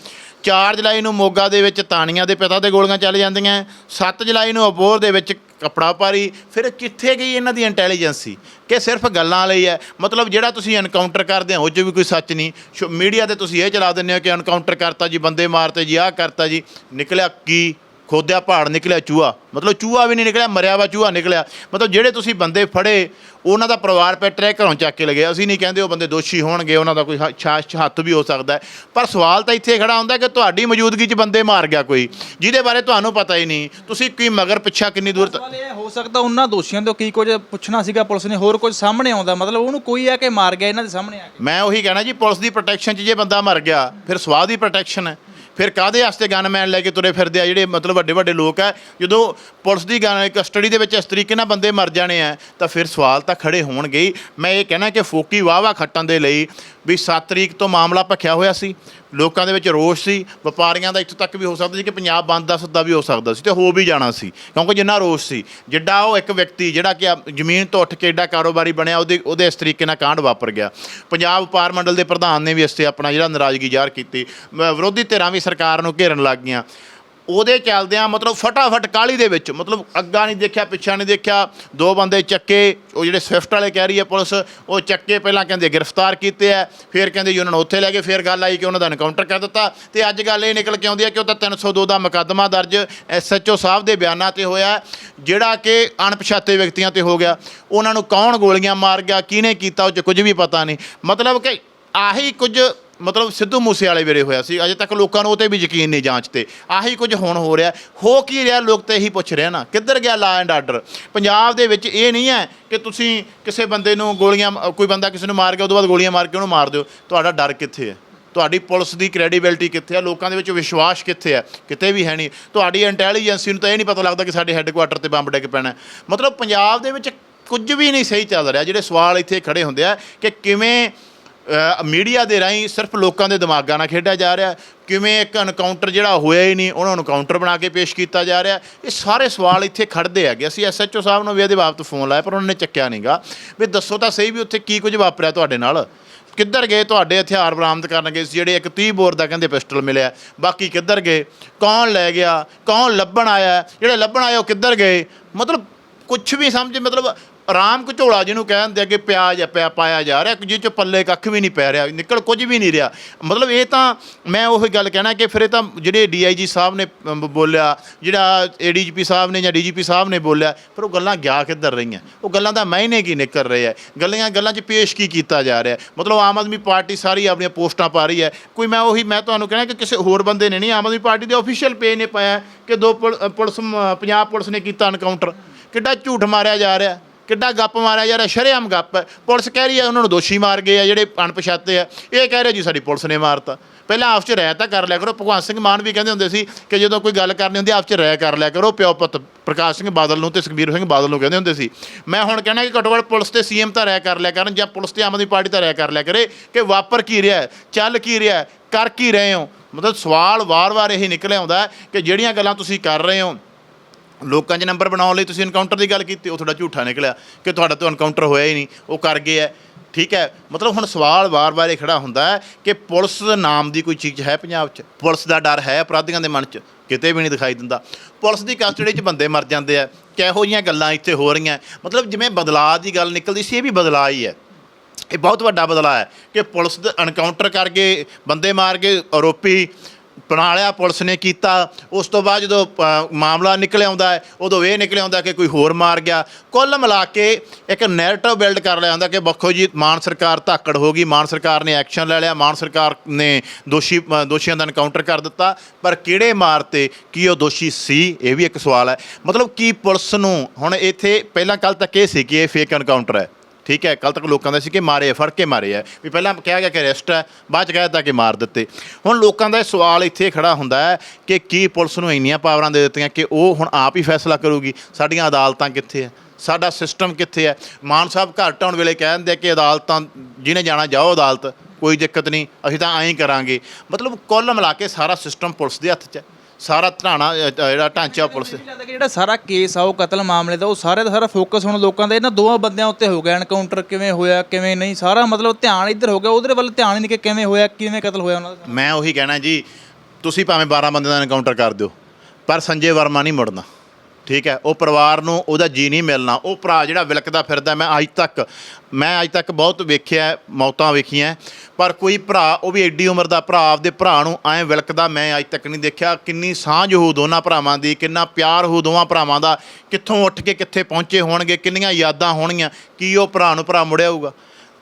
4 ਜੁਲਾਈ ਨੂੰ ਮੋਗਾ ਦੇ ਵਿੱਚ ਤਾਣੀਆਂ ਦੇ ਪਿਤਾ ਤੇ ਗੋਲੀਆਂ ਚੱਲ ਜਾਂਦੀਆਂ 7 ਜੁਲਾਈ ਨੂੰ ਅਬੋਹਰ ਦੇ ਵਿੱਚ ਕਪੜਾ ਪਾਰੀ ਫਿਰ ਕਿੱਥੇ ਗਈ ਇਹਨਾਂ ਦੀ ਇੰਟੈਲੀਜੈਂਸੀ ਕਿ ਸਿਰਫ ਗੱਲਾਂ ਲਈ ਹੈ। ਮਤਲਬ ਜਿਹੜਾ ਤੁਸੀਂ ਐਨਕਾਊਂਟਰ ਕਰਦੇ ਹੋ, ਉਹ 'ਚ ਵੀ ਕੋਈ ਸੱਚ ਨਹੀਂ। ਮੀਡੀਆ ਤੇ ਤੁਸੀਂ ਇਹ ਚਲਾ ਦਿੰਦੇ ਹੋ ਕਿ ਐਨਕਾਊਂਟਰ ਕਰਤਾ ਜੀ, ਬੰਦੇ ਮਾਰਤੇ ਜੀ, ਆਹ ਕਰਤਾ ਜੀ। ਨਿਕਲਿਆ ਕੀ? ਖੋਦਿਆ ਪਹਾੜ ਨਿਕਲਿਆ ਚੂਹਾ। ਮਤਲਬ ਚੂਹਾ ਵੀ ਨਹੀਂ ਨਿਕਲਿਆ ਮਰਿਆ ਵਾ ਚੂਹਾ ਨਿਕਲਿਆ। ਮਤਲਬ ਜਿਹੜੇ ਤੁਸੀਂ ਬੰਦੇ ਫੜੇ ਉਹਨਾਂ ਦਾ ਪਰਿਵਾਰ ਪੈਟਰੇ ਘਰੋਂ ਚੱਕ ਕੇ ਲਗੇ ਅਸੀਂ ਨਹੀਂ ਕਹਿੰਦੇ ਉਹ ਬੰਦੇ ਦੋਸ਼ੀ ਹੋਣਗੇ ਉਹਨਾਂ ਦਾ ਕੋਈ ਛਾਛ ਹੱਥ ਵੀ ਹੋ ਸਕਦਾ। ਪਰ ਸਵਾਲ ਤਾਂ ਇੱਥੇ ਖੜਾ ਹੁੰਦਾ ਕਿ ਤੁਹਾਡੀ ਮੌਜੂਦਗੀ 'ਚ ਬੰਦੇ ਮਾਰ ਗਿਆ ਕੋਈ? ਜਿਹਦੇ ਬਾਰੇ ਤੁਹਾਨੂੰ ਪਤਾ ਹੀ ਨਹੀਂ। ਤੁਸੀਂ ਕੀ ਮਗਰ ਪਿੱਛਾ ਕਿੰਨੀ ਦੂਰ ਤੱਕ ਸਵਾਲ ਇਹ ਹੋ ਸਕਦਾ ਉਹਨਾਂ ਦੋਸ਼ੀਆਂ ਤੋਂ ਕੀ ਕੁਝ ਪੁੱਛਣਾ ਸੀਗਾ ਪੁਲਿਸ ਨੇ ਹੋਰ ਕੁਝ ਸਾਹਮਣੇ ਆਉਂਦਾ। ਮਤਲਬ ਉਹਨੂੰ ਕੋਈ ਆ ਕੇ ਮਾਰ ਗਿਆ ਇਹਨਾਂ ਦੇ ਸਾਹਮਣੇ ਆ ਕੇ। ਮੈਂ ਉਹੀ ਕਹਿਣਾ ਜੀ ਪੁਲਿਸ ਦੀ ਪ੍ਰੋਟੈਕਸ਼ਨ 'ਚ ਜੇ ਬੰਦਾ ਮਰ ਗਿਆ ਫਿਰ ਸਵਾਦ ਦੀ ਪ੍ਰੋਟੈਕਸ਼ਨ ਹੈ। ਫਿਰ ਕਾਦੇ ਵਾਸਤੇ ਗਨਮੈਨ ਲੈ ਕੇ ਤੁਰੇ ਫਿਰਦੇ ਆ? ਜਿਹੜੇ ਮਤਲਬ ਵੱਡੇ ਵੱਡੇ ਲੋਕ ਆ, ਜਦੋਂ ਪੁਲਿਸ ਦੀ ਗਨ ਕਸਟਡੀ ਦੇ ਵਿੱਚ ਇਸ ਤਰੀਕੇ ਨਾਲ ਬੰਦੇ ਮਰ ਜਾਣੇ ਆ, ਤਾਂ ਫਿਰ ਸਵਾਲ ਤਾਂ ਖੜੇ ਹੋਣਗੇ ਮੈਂ ਇਹ ਕਹਿਣਾ ਕਿ ਫੋਕੀ ਵਾਵਾ ਖੱਟਣ ਦੇ ਲਈ ਵੀ 7 ਤਰੀਕ ਤੋਂ ਮਾਮਲਾ ਭਖਿਆ ਹੋਇਆ ਸੀ। ਲੋਕਾਂ ਦੇ ਵਿੱਚ ਰੋਸ਼ ਸੀ, ਵਪਾਰੀਆਂ ਦਾ ਇੱਥੋਂ ਤੱਕ ਵੀ ਹੋ ਸਕਦਾ ਸੀ ਕਿ ਪੰਜਾਬ ਬੰਦ ਦਾ ਸੱਦਾ ਵੀ ਹੋ ਸਕਦਾ ਸੀ ਤੇ ਹੋ ਵੀ ਜਾਣਾ ਸੀ, ਕਿਉਂਕਿ ਜਿੰਨਾ ਰੋਸ਼ ਸੀ, ਜਿੱਡਾ ਉਹ ਇੱਕ ਵਿਅਕਤੀ ਜਿਹੜਾ ਕਿ ਜ਼ਮੀਨ ਤੋਂ ਉੱਠ ਕੇ ਏਡਾ ਕਾਰੋਬਾਰੀ ਬਣਿਆ, ਉਹਦੇ ਉਹਦੇ ਇਸ ਤਰੀਕੇ ਨਾਲ ਕਾਂਡ ਵਾਪਰ ਗਿਆ। ਪੰਜਾਬ ਵਪਾਰ ਮੰਡਲ ਦੇ ਪ੍ਰਧਾਨ ਨੇ ਵੀ ਇਸ ਤੇ ਆਪਣਾ ਜਿਹੜਾ ਨਾਰਾਜ਼ਗੀ ਜ਼ਾਹਰ ਕੀਤੀ। ਮ- ਵਿਰੋਧੀ ਧਿਰਾਂ ਵੀ ਸਰਕਾਰ ਨੂੰ ਘੇਰਨ ਲੱਗ ਗਈਆਂ। ਉਹਦੇ ਚੱਲਦਿਆਂ ਮਤਲਬ ਫਟਾਫਟ ਕਾਲੀ ਦੇ ਵਿੱਚ, ਮਤਲਬ ਅੱਗਾ ਨਹੀਂ ਦੇਖਿਆ, ਪਿੱਛਾ ਨਹੀਂ ਦੇਖਿਆ, ਦੋ ਬੰਦੇ ਚੱਕੇ, ਉਹ ਜਿਹੜੇ ਸਵਿਫਟ ਵਾਲੇ ਕਹਿ ਰਹੀ ਹੈ ਪੁਲਿਸ, ਉਹ ਚੱਕੇ, ਪਹਿਲਾਂ ਕਹਿੰਦੇ ਗ੍ਰਿਫਤਾਰ ਕੀਤੇ ਆ, ਫਿਰ ਕਹਿੰਦੇ ਜੀ ਉਹਨਾਂ ਨੂੰ ਉੱਥੇ ਲੈ ਕੇ ਫਿਰ ਗੱਲ ਆਈ ਕਿ ਉਹਨਾਂ ਦਾ ਐਨਕਾਊਂਟਰ ਕਰ ਦਿੱਤਾ, ਤੇ ਅੱਜ ਗੱਲ ਇਹ ਨਿਕਲ ਕੇ ਆਉਂਦੀ ਹੈ ਕਿ ਉਹ ਤਾਂ 302 ਦਾ ਮੁਕੱਦਮਾ ਦਰਜ ਐਸਐਚਓ ਸਾਹਿਬ ਦੇ ਬਿਆਨਾਂ ਤੇ ਹੋਇਆ, ਜਿਹੜਾ ਕਿ ਅਣਪਛਾਤੇ ਵਿਅਕਤੀਆਂ ਤੇ ਹੋ ਗਿਆ, ਉਹਨਾਂ ਨੂੰ ਕੌਣ ਗੋਲੀਆਂ ਮਾਰ ਗਿਆ, ਕਿਹਨੇ ਕੀਤਾ, ਉਹ 'ਚ ਕੁਝ ਵੀ ਪਤਾ ਨਹੀਂ। ਮਤਲਬ ਕਿ ਆਹੀ ਕੁਝ ਮਤਲਬ ਸਿੱਧੂ ਮੂਸੇ ਵਾਲੇ ਵੇਲੇ ਹੋਇਆ ਸੀ, ਅਜੇ ਤੱਕ ਲੋਕਾਂ ਨੂੰ ਉਹ ਤੇ ਵੀ ਯਕੀਨ ਨਹੀਂ ਜਾਂਚ ਤੇ। ਆਹੀ ਕੁਝ ਹੁਣ ਹੋ ਰਿਹਾ, ਹੋ ਕੀ ਰਿਹਾ ਲੋਕ ਤੇ ਇਹੀ ਪੁੱਛ ਰਹੇ ਨਾ, ਕਿੱਧਰ ਗਿਆ ਲਾ ਐਂਡ ਆਰਡਰ ਪੰਜਾਬ ਦੇ ਵਿੱਚ ਇਹ ਨਹੀਂ ਹੈ ਕਿ ਤੁਸੀਂ ਕਿਸੇ ਬੰਦੇ ਨੂੰ ਗੋਲੀਆਂ, ਕੋਈ ਬੰਦਾ ਕਿਸੇ ਨੂੰ ਮਾਰ ਗਿਆ ਉਦੋਂ ਬਾਅਦ ਗੋਲੀਆਂ ਮਾਰ ਕੇ ਉਹਨੂੰ ਮਾਰ ਦਿਓ, ਤੁਹਾਡਾ ਡਰ ਕਿੱਥੇ ਹੈ? ਤੁਹਾਡੀ ਪੁਲਿਸ ਦੀ ਕ੍ਰੈਡੀਬਿਲਟੀ ਕਿੱਥੇ ਆ ਲੋਕਾਂ ਦੇ ਵਿੱਚ ਵਿਸ਼ਵਾਸ ਕਿੱਥੇ ਹੈ? ਕਿਤੇ ਵੀ ਹੈ ਨਹੀਂ। ਤੁਹਾਡੀ ਇੰਟੈਲੀਜੈਂਸੀ ਨੂੰ ਤਾਂ ਇਹ ਨਹੀਂ ਪਤਾ ਲੱਗਦਾ ਕਿ ਸਾਡੇ ਹੈੱਡਕੁਆਟਰ ਤੇ ਬੰਬ ਡਿੱਗ ਪੈਣਾ ਮਤਲਬ ਪੰਜਾਬ ਦੇ ਵਿੱਚ ਕੁਝ ਵੀ ਨਹੀਂ ਸਹੀ ਚੱਲ ਰਿਹਾ, ਜਿਹੜੇ ਸਵਾਲ ਇੱਥੇ ਖੜੇ ਹੁੰਦੇ ਆ ਕਿ ਕਿਵੇਂ ਮੀਡੀਆ ਦੇ ਰਾਹੀਂ ਸਿਰਫ ਲੋਕਾਂ ਦੇ ਦਿਮਾਗਾਂ ਨਾਲ ਖੇਡਿਆ ਜਾ ਰਿਹਾ ਕਿਵੇਂ ਇੱਕ ਐਨਕਾਊਂਟਰ ਜਿਹੜਾ ਹੋਇਆ ਹੀ ਨਹੀਂ, ਉਹਨਾਂ ਨੂੰ ਕਾਊਂਟਰ ਬਣਾ ਕੇ ਪੇਸ਼ ਕੀਤਾ ਜਾ ਰਿਹਾ ਇਹ ਸਾਰੇ ਸਵਾਲ ਇੱਥੇ ਖੜਦੇ ਹੈਗੇ ਅਸੀਂ ਐਸਐਚਓ ਸਾਹਿਬ ਨੂੰ ਵੀ ਇਹਦੇ ਬਾਬਤ ਫੋਨ ਲਾਇਆ, ਪਰ ਉਹਨਾਂ ਨੇ ਚੱਕਿਆ ਨਹੀਂਗਾ ਵੀ ਦੱਸੋ ਤਾਂ ਸਹੀ ਵੀ ਉੱਥੇ ਕੀ ਕੁਝ ਵਾਪਰਿਆ ਤੁਹਾਡੇ ਨਾਲ। ਕਿੱਧਰ ਗਏ ਤੁਹਾਡੇ ਹਥਿਆਰ ਬਰਾਮਦ ਕਰਨ ਗਏ ਸੀ? ਜਿਹੜੇ ਇੱਕ 30 ਬੋਰ ਦਾ ਕਹਿੰਦੇ ਪਿਸਟਲ ਮਿਲਿਆ ਬਾਕੀ ਕਿੱਧਰ ਗਏ? ਕੌਣ ਲੈ ਗਿਆ? ਕੌਣ ਲੱਭਣ ਆਇਆ ਜਿਹੜੇ ਲੱਭਣ ਆਏ ਉਹ ਕਿੱਧਰ ਗਏ? ਮਤਲਬ ਕੁਝ ਵੀ ਸਮਝ, ਮਤਲਬ ਆਰਾਮ ਘਚੋਲਾ ਜਿਹਨੂੰ ਕਹਿੰਦੇ ਆ ਕਿ ਪਿਆਜ ਆ ਪਿਆ ਪਾਇਆ ਜਾ ਰਿਹਾ ਜਿਹ ਚ ਪੱਲੇ ਕੱਖ ਵੀ ਨਹੀਂ ਪੈ ਰਿਹਾ, ਨਿਕਲ ਕੁਝ ਵੀ ਨਹੀਂ ਰਿਹਾ। ਮਤਲਬ ਇਹ ਤਾਂ ਮੈਂ ਉਹੀ ਗੱਲ ਕਹਿਣਾ ਕਿ ਫਿਰ ਇਹ ਤਾਂ ਜਿਹੜੇ ਡੀਆਈਜੀ ਸਾਹਿਬ ਨੇ ਬੋਲਿਆ, ਜਿਹੜਾ ਏਡੀਜੀਪੀ ਸਾਹਿਬ ਨੇ ਜਾਂ ਡੀਜੀਪੀ ਸਾਹਿਬ ਨੇ ਬੋਲਿਆ, ਫਿਰ ਉਹ ਗੱਲਾਂ ਗਿਆ ਕਿੱਧਰ ਰਹੀਆਂ? ਉਹ ਗੱਲਾਂ ਦਾ ਮਾਇਨੇ ਕੀ ਨਿਕਲ ਰਹੇ ਆ? ਗੱਲਾਂ ਗੱਲਾਂ 'ਚ ਪੇਸ਼ ਕੀ ਕੀਤਾ ਜਾ ਰਿਹਾ? ਮਤਲਬ ਆਮ ਆਦਮੀ ਪਾਰਟੀ ਸਾਰੀ ਆਪਣੀਆਂ ਪੋਸਟਾਂ ਪਾ ਰਹੀ ਹੈ। ਕੋਈ ਮੈਂ ਉਹੀ ਮੈਂ ਤੁਹਾਨੂੰ ਕਹਿਣਾ ਕਿ ਕਿਸੇ ਹੋਰ ਬੰਦੇ ਨੇ ਨਹੀਂ, ਆਮ ਆਦਮੀ ਪਾਰਟੀ ਦੇ ਆਫੀਸ਼ੀਅਲ ਪੇਜ ਨੇ ਪਾਇਆ ਕਿ ਦੋ ਪੁਲ- ਪੁਲਿਸ ਪੰਜਾਬ ਪੁਲਿਸ ਨੇ ਕੀਤਾ ਐਨਕਾਊਂਟਰ ਕਿੱਡਾ ਝੂਠ ਮਾਰਿਆ ਜਾ ਰਿਹਾ? ਕਿੱਡਾ ਗੱਪ ਮਾਰਿਆ ਜਾ ਰਿਹਾ ਸ਼ਰੇਆਮ ਗੱਪ। ਹੈ ਪੁਲਿਸ ਕਹਿ ਰਹੀ ਹੈ ਉਹਨਾਂ ਨੂੰ ਦੋਸ਼ੀ ਮਾਰ ਗਏ ਆ ਜਿਹੜੇ ਅਣਪਛਾਤੇ ਆ। ਇਹ ਕਹਿ ਰਹੇ ਜੀ ਸਾਡੀ ਪੁਲਿਸ ਨੇ ਮਾਰਤਾ। ਪਹਿਲਾਂ ਆਪਸ 'ਚ ਰਹਿ ਤਾਂ ਕਰ ਲਿਆ ਕਰੋ। ਭਗਵੰਤ ਸਿੰਘ ਮਾਨ ਵੀ ਕਹਿੰਦੇ ਹੁੰਦੇ ਸੀ ਕਿ ਜਦੋਂ ਕੋਈ ਗੱਲ ਕਰਨੀ ਹੁੰਦੀ ਆਪਸ 'ਚ ਰਹਿ ਕਰ ਲਿਆ ਕਰੋ। ਪਿਓ ਪੁੱਤ ਪ੍ਰਕਾਸ਼ ਸਿੰਘ ਬਾਦਲ ਨੂੰ ਤੇ ਸੁਖਬੀਰ ਸਿੰਘ ਬਾਦਲ ਨੂੰ ਕਹਿੰਦੇ ਹੁੰਦੇ ਸੀ। ਮੈਂ ਹੁਣ ਕਹਿਣਾ ਕਿ ਘੱਟੋ ਘੱਟ ਪੁਲਿਸ ਤੇ ਸੀਐਮ ਤਾਂ ਰਹਿ ਕਰ ਲਿਆ ਕਰਨ ਜਾਂ ਪੁਲਿਸ ਤੇ ਆਮ ਆਦਮੀ ਪਾਰਟੀ ਤਾਂ ਰਹਿ ਕਰ ਲਿਆ ਕਰੇ ਕਿ ਵਾਪਰ ਕੀ ਰਿਹਾ ਹੈ, ਚੱਲ ਕੀ ਰਿਹਾ ਹੈ, ਕਰ ਕੀ ਰਹੇ ਹੋ? ਮਤਲਬ ਸਵਾਲ ਵਾਰ-ਵਾਰ ਇਹੀ ਨਿਕਲ ਆਉਂਦਾ ਹੈ ਕਿ ਜਿਹੜੀਆਂ ਗੱਲਾਂ ਤੁਸੀਂ ਕਰ ਰਹੇ ਹੋ ਲੋਕਾਂ 'ਚ ਨੰਬਰ ਬਣਾਉਣ ਲਈ ਤੁਸੀਂ ਐਨਕਾਊਂਟਰ ਦੀ ਗੱਲ ਕੀਤੀ, ਉਹ ਤੁਹਾਡਾ ਝੂਠਾ ਨਿਕਲਿਆ ਕਿ ਤੁਹਾਡਾ ਤੋਂ ਐਨਕਾਊਂਟਰ ਹੋਇਆ ਹੀ ਨਹੀਂ, ਉਹ ਕਰ ਗਏ ਹੈ ਠੀਕ ਹੈ ਮਤਲਬ ਹੁਣ ਸਵਾਲ ਵਾਰ-ਵਾਰ ਇਹ ਖੜਾ ਹੁੰਦਾ ਹੈ ਕਿ ਪੁਲਿਸ ਨਾਮ ਦੀ ਕੋਈ ਚੀਜ਼ ਹੈ ਪੰਜਾਬ 'ਚ? ਪੁਲਿਸ ਦਾ ਡਰ ਹੈ ਅਪਰਾਧੀਆਂ ਦੇ ਮਨ 'ਚ? ਕਿਤੇ ਵੀ ਨਹੀਂ ਦਿਖਾਈ ਦਿੰਦਾ। ਪੁਲਿਸ ਦੀ ਕਸਟਡੀ 'ਚ ਬੰਦੇ ਮਰ ਜਾਂਦੇ ਆ ਕਿਹੋ ਜਿਹੀਆਂ ਗੱਲਾਂ ਇੱਥੇ ਹੋ ਰਹੀਆਂ ਮਤਲਬ ਜਿਵੇਂ ਬਦਲਾਅ ਦੀ ਗੱਲ ਨਿਕਲਦੀ ਸੀ, ਇਹ ਵੀ ਬਦਲਾਅ ਹੀ ਹੈ ਇਹ ਬਹੁਤ ਵੱਡਾ ਬਦਲਾਅ ਹੈ ਕਿ ਪੁਲਿਸ ਦੇ ਐਨਕਾਊਂਟਰ ਕਰਕੇ ਬੰਦੇ ਮਾਰ ਕੇ ਆਰੋਪੀ ਬਣਾ ਪੁਲਿਸ ਨੇ ਕੀਤਾ। ਉਸ ਤੋਂ ਬਾਅਦ ਜਦੋਂ ਮਾਮਲਾ ਨਿਕਲ ਆਉਂਦਾ ਹੈ, ਉਦੋਂ ਇਹ ਨਿਕਲ ਆਉਂਦਾ ਕਿ ਕੋਈ ਹੋਰ ਮਾਰ ਗਿਆ। ਕੁੱਲ ਮਿਲਾ ਕੇ ਇੱਕ ਨੈਰੇਟਿਵ ਬਿਲਡ ਕਰ ਲਿਆ ਹੁੰਦਾ ਕਿ ਬੱਖੋ ਜੀ, ਮਾਨ ਸਰਕਾਰ ਧਾਕੜ ਹੋ ਗਈ। ਮਾਨ ਸਰਕਾਰ ਨੇ ਐਕਸ਼ਨ ਲੈ ਲਿਆ। ਮਾਨ ਸਰਕਾਰ ਨੇ ਦੋਸ਼ੀ ਦੋਸ਼ੀਆਂ ਦਾ ਐਨਕਾਊਂਟਰ ਕਰ ਦਿੱਤਾ। ਪਰ ਕਿਹੜੇ ਮਾਰ 'ਤੇ ਕੀ ਉਹ ਦੋਸ਼ੀ ਸੀ, ਇਹ ਵੀ ਇੱਕ ਸਵਾਲ ਹੈ। ਮਤਲਬ ਕੀ ਪੁਲਿਸ ਨੂੰ ਹੁਣ ਇੱਥੇ, ਪਹਿਲਾਂ ਕੱਲ ਤੱਕ ਇਹ ਸੀ ਕਿ ਇਹ ਫੇਕ ਐਨਕਾਊਂਟਰ ਹੈ? ਠੀਕ ਹੈ ਕੱਲ ਤੱਕ ਲੋਕਾਂ ਦਾ ਸੀ ਕਿ ਮਾਰੇ ਆ, ਫੜ ਕੇ ਮਾਰੇ ਆ। ਵੀ ਪਹਿਲਾਂ ਕਿਹਾ ਗਿਆ ਕਿ ਅਰੈਸਟ ਹੈ ਬਾਅਦ ਚ ਕਹਿ ਦਿੱਤਾ ਕਿ ਮਾਰ ਦਿੱਤੇ। ਹੁਣ ਲੋਕਾਂ ਦਾ ਇਹ ਸਵਾਲ ਇੱਥੇ ਖੜਾ ਹੁੰਦਾ ਹੈ ਕਿ ਕੀ ਪੁਲਿਸ ਨੂੰ ਇੰਨੀਆਂ ਪਾਵਰਾਂ ਦੇ ਦਿੱਤੀਆਂ ਕਿ ਉਹ ਹੁਣ ਆਪ ਹੀ ਫੈਸਲਾ ਕਰੂਗੀ ਸਾਡੀਆਂ ਅਦਾਲਤਾਂ ਕਿੱਥੇ ਹੈ ਸਾਡਾ ਸਿਸਟਮ ਕਿੱਥੇ ਹੈ ਮਾਨ ਸਾਹਿਬ ਘਰ ਢਾਉਣ ਵੇਲੇ ਕਹਿ ਦਿੰਦੇ ਆ ਕਿ ਅਦਾਲਤਾਂ ਜਿਹਨੇ ਜਾਣਾ ਜਾਓ ਅਦਾਲਤ ਕੋਈ ਦਿੱਕਤ ਨਹੀਂ ਅਸੀਂ ਤਾਂ ਐਂ ਹੀ ਕਰਾਂਗੇ। ਮਤਲਬ ਕੁੱਲ ਮਿਲਾ ਕੇ ਸਾਰਾ ਸਿਸਟਮ ਪੁਲਿਸ ਦੇ ਹੱਥ 'ਚ ਹੈ। ਸਾਰਾ ਧਰਾਣਾ ਜਿਹੜਾ ਢਾਂਚਾ ਪੁਲਿਸ ਮੈਨੂੰ ਲੱਗਦਾ ਕਿ ਜਿਹੜਾ ਸਾਰਾ ਕੇਸ ਆ ਉਹ ਕਤਲ ਮਾਮਲੇ ਦਾ ਉਹ ਸਾਰੇ ਦਾ ਸਾਰਾ ਫੋਕਸ ਹੁਣ ਲੋਕਾਂ ਦਾ ਇਹਨਾਂ ਦੋਵਾਂ ਬੰਦਿਆਂ ਉੱਤੇ ਹੋ ਗਿਆ ਐਨਕਾਊਂਟਰ ਕਿਵੇਂ ਹੋਇਆ ਕਿਵੇਂ ਨਹੀਂ ਸਾਰਾ ਮਤਲਬ ਧਿਆਨ ਇੱਧਰ ਹੋ ਗਿਆ ਉਧਰ ਵੱਲ ਧਿਆਨ ਹੀ ਨਹੀਂ ਕਿ ਕਿਵੇਂ ਹੋਇਆ ਕਿਵੇਂ ਕਤਲ ਹੋਇਆ ਉਹਨਾਂ ਦਾ। ਮੈਂ ਉਹੀ ਕਹਿਣਾ ਜੀ ਤੁਸੀਂ ਭਾਵੇਂ 12 ਬੰਦੇ ਦਾ ਐਨਕਾਊਂਟਰ ਕਰ ਦਿਓ ਪਰ ਸੰਜੇ ਵਰਮਾ ਨਹੀਂ ਮੁੜਨਾ। ਠੀਕ ਹੈ, ਉਹ ਪਰਿਵਾਰ ਨੂੰ ਉਹਦਾ ਜੀ ਨਹੀਂ ਮਿਲਣਾ। ਉਹ ਭਰਾ ਜਿਹੜਾ ਵਿਲਕਦਾ ਫਿਰਦਾ, ਮੈਂ ਅੱਜ ਤੱਕ, ਮੈਂ ਅੱਜ ਤੱਕ ਬਹੁਤ ਵੇਖਿਆ ਮੌਤਾਂ ਵੇਖੀਆਂ ਪਰ ਕੋਈ ਭਰਾ, ਉਹ ਵੀ ਐਡੀ ਉਮਰ ਦਾ ਭਰਾ ਆਪਦੇ ਭਰਾ ਨੂੰ ਐਂ ਵਿਲਕਦਾ, ਮੈਂ ਅੱਜ ਤੱਕ ਨਹੀਂ ਦੇਖਿਆ। ਕਿੰਨੀ ਸਾਂਝ ਹੋ ਦੋਨਾਂ ਭਰਾਵਾਂ ਦੀ, ਕਿੰਨਾ ਪਿਆਰ ਹੋ ਦੋਵਾਂ ਭਰਾਵਾਂ ਦਾ, ਕਿੱਥੋਂ ਉੱਠ ਕੇ ਕਿੱਥੇ ਪਹੁੰਚੇ ਹੋਣਗੇ, ਕਿੰਨੀਆਂ ਯਾਦਾਂ ਹੋਣਗੀਆਂ, ਕੀ ਉਹ ਭਰਾ ਨੂੰ ਭਰਾ ਮੁੜਿਆ ਹੋਊਗਾ?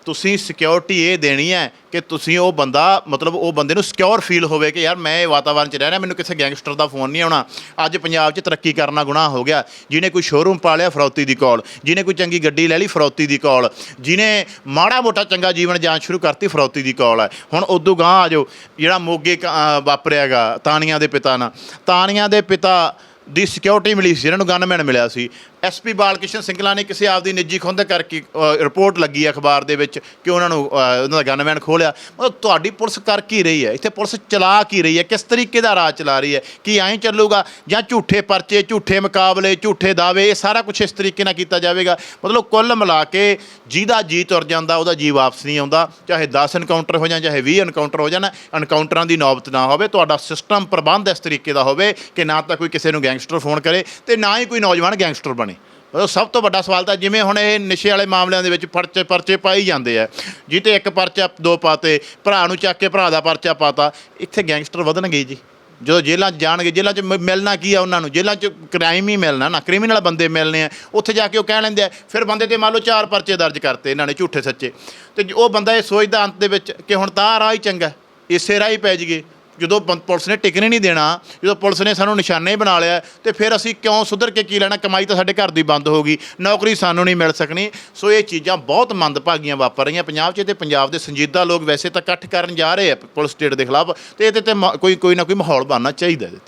ਤੁਸੀਂ ਸਿਕਿਉਰਿਟੀ ਇਹ ਦੇਣੀ ਹੈ ਕਿ ਤੁਸੀਂ ਉਹ ਬੰਦਾ, ਮਤਲਬ ਉਹ ਬੰਦੇ ਨੂੰ ਸਿਕਿਉਰ ਫੀਲ ਹੋਵੇ ਕਿ ਯਾਰ ਮੈਂ ਇਹ ਵਾਤਾਵਰਣ 'ਚ ਰਹਿ ਰਿਹਾ, ਮੈਨੂੰ ਕਿਸੇ ਗੈਂਗਸਟਰ ਦਾ ਫੋਨ ਨਹੀਂ ਆਉਣਾ। ਅੱਜ ਪੰਜਾਬ 'ਚ ਤਰੱਕੀ ਕਰਨਾ ਗੁਨਾਹ ਹੋ ਗਿਆ। ਜਿਹਨੇ ਕੋਈ ਸ਼ੋਰੂਮ ਪਾ ਲਿਆ ਫਰੌਤੀ ਦੀ ਕਾਲ ਜਿਹਨੇ ਕੋਈ ਚੰਗੀ ਗੱਡੀ ਲੈ ਲਈ ਫਰੌਤੀ ਦੀ ਕਾਲ ਜਿਹਨੇ ਮਾੜਾ ਮੋਟਾ ਚੰਗਾ ਜੀਵਨ ਜਾਂਚ ਸ਼ੁਰੂ ਕਰਤੀ ਫਰੌਤੀ ਦੀ ਕਾਲ ਹੈ। ਹੁਣ ਉਦੋਂ ਗਾਂ ਆ ਜਾਓ, ਜਿਹੜਾ ਮੋਗੇ ਕ- ਅਹ ਵਾਪਰਿਆਗਾ ਤਾਨੀਆਂ ਦੇ ਪਿਤਾ ਨਾਲ। ਤਾਨੀਆਂ ਦੇ ਪਿਤਾ ਦੀ ਸਿਕਿਉਰਿਟੀ ਮਿਲੀ ਸੀ, ਜਿਹਨਾਂ ਨੂੰ ਗਨਮੈਨ ਮਿਲਿਆ ਸੀ। ਐਸਪੀ ਬਾਲਕ੍ਰਿਸ਼ਨ ਸਿੰਗਲਾ ਨੇ ਕਿਸੇ ਆਪਦੀ ਨਿੱਜੀ ਖੁੰਦ ਕਰਕੇ ਰਿਪੋਰਟ ਲੱਗੀ ਅਖਬਾਰ ਦੇ ਵਿੱਚ ਕਿ ਉਹਨਾਂ ਨੂੰ ਉਹਨਾਂ ਦਾ ਗਨਮੈਨ ਖੋਲਿਆ। ਮਤਲਬ ਤੁਹਾਡੀ ਪੁਲਿਸ ਕਰ ਕੀ ਰਹੀ ਹੈ? ਇੱਥੇ ਪੁਲਿਸ ਚਲਾ ਕੀ ਰਹੀ ਹੈ? ਕਿਸ ਤਰੀਕੇ ਦਾ ਰਾਜ ਚਲਾ ਰਹੀ ਹੈ? ਕੀ ਐਂ ਚੱਲੂਗਾ? ਜਾਂ ਝੂਠੇ ਪਰਚੇ, ਝੂਠੇ ਮੁਕਾਬਲੇ, ਝੂਠੇ ਦਾਅਵੇ, ਇਹ ਸਾਰਾ ਕੁਝ ਇਸ ਤਰੀਕੇ ਨਾਲ ਕੀਤਾ ਜਾਵੇਗਾ? ਮਤਲਬ ਕੁੱਲ ਮਿਲਾ ਕੇ ਜਿਹਦਾ ਜੀ ਤੁਰ ਜਾਂਦਾ, ਉਹਦਾ ਜੀ ਵਾਪਸ ਨਹੀਂ ਆਉਂਦਾ। ਚਾਹੇ 10 ਐਨਕਾਊਂਟਰ ਹੋ ਜਾਣ, ਚਾਹੇ 20 ਐਨਕਾਊਂਟਰ ਹੋ ਜਾਣ ਐਨਕਾਊਂਟਰਾਂ ਦੀ ਨੌਬਤ ਨਾ ਹੋਵੇ, ਤੁਹਾਡਾ ਸਿਸਟਮ ਪ੍ਰਬੰਧ ਇਸ ਤਰੀਕੇ ਦਾ ਹੋਵੇ ਕਿ ਨਾ ਤਾਂ ਕੋਈ ਕਿਸੇ ਨੂੰ ਗੈਂਗਸਟਰ ਫੋਨ ਕਰੇ ਤੇ ਨਾ ਹੀ ਕੋਈ ਨੌਜਵਾਨ ਗੈਂਗਸਟਰ ਬਣੇ। ਮਤਲਬ ਸਭ ਤੋਂ ਵੱਡਾ ਸਵਾਲ ਤਾਂ ਜਿਵੇਂ ਹੁਣ ਇਹ ਨਸ਼ੇ ਵਾਲੇ ਮਾਮਲਿਆਂ ਦੇ ਵਿੱਚ ਪਰਚੇ ਪਰਚੇ ਪਾਈ ਜਾਂਦੇ ਆ ਜਿੱਤੇ ਇੱਕ ਪਰਚਾ ਦੋ ਪਾਤੇ, ਭਰਾ ਨੂੰ ਚੱਕ ਕੇ ਭਰਾ ਦਾ ਪਰਚਾ ਪਾਤਾ, ਇੱਥੇ ਗੈਂਗਸਟਰ ਵਧਣਗੇ ਜੀ। ਜਦੋਂ ਜੇਲ੍ਹਾਂ 'ਚ ਜਾਣਗੇ, ਜੇਲ੍ਹਾਂ 'ਚ ਮ- ਮਿਲਣਾ ਕੀ ਆ ਉਹਨਾਂ ਨੂੰ? ਜੇਲ੍ਹਾਂ 'ਚ ਕ੍ਰਾਈਮ ਹੀ ਮਿਲਣਾ ਨਾ, ਕ੍ਰਿਮੀਨਲ ਬੰਦੇ ਮਿਲਣੇ ਆ। ਉੱਥੇ ਜਾ ਕੇ ਉਹ ਕਹਿ ਲੈਂਦੇ ਆ, ਫਿਰ ਬੰਦੇ ਤੇ ਮੰਨ ਲਓ ਚਾਰ ਪਰਚੇ ਦਰਜ ਕਰਤੇ ਇਹਨਾਂ ਨੇ, ਝੂਠੇ ਸੱਚੇ। ਤੇ ਉਹ ਬੰਦਾ ਇਹ ਸੋਚਦਾ ਅੰਤ ਦੇ ਵਿੱਚ ਕਿ ਹੁਣ ਤਾਂ ਆਹ ਰਾਹ ਹੀ ਚੰਗਾ, ਇਸੇ ਰਾਹ ਹੀ ਪੈ ਜਾਈਏ। ਜਦੋਂ ਬੰ- ਪੁਲਿਸ ਨੇ ਟਿਕਣ ਹੀ ਨਹੀਂ ਦੇਣਾ, ਜਦੋਂ ਪੁਲਿਸ ਨੇ ਸਾਨੂੰ ਨਿਸ਼ਾਨੇ ਹੀ ਬਣਾ ਲਿਆ, ਤੇ ਫਿਰ ਅਸੀਂ ਕਿਉਂ ਸੁਧਰ ਕੇ ਕੀ ਲੈਣਾ? ਕਮਾਈ ਤਾਂ ਸਾਡੇ ਘਰ ਦੀ ਬੰਦ ਹੋ ਗਈ, ਨੌਕਰੀ ਸਾਨੂੰ ਨਹੀਂ ਮਿਲ ਸਕਣੀ। ਸੋ ਇਹ ਚੀਜ਼ਾਂ ਬਹੁਤ ਮੰਦਭਾਗੀਆਂ ਵਾਪਰ ਰਹੀਆਂ ਪੰਜਾਬ 'ਚ ਤੇ ਪੰਜਾਬ ਦੇ ਸੰਜੀਦਾ ਲੋਕ ਵੈਸੇ ਤਾਂ ਇਕੱਠ ਕਰਨ ਜਾ ਰਹੇ ਆ ਪੁਲਿਸ ਸਟੇਟ ਦੇ ਖਿਲਾਫ, ਤੇ ਇਹਦੇ ਤੇ ਮ- ਕੋਈ ਕੋਈ ਨਾ ਕੋਈ ਮਾਹੌਲ ਬਣਨਾ ਚਾਹੀਦਾ ਇਹਦੇ ਤੇ।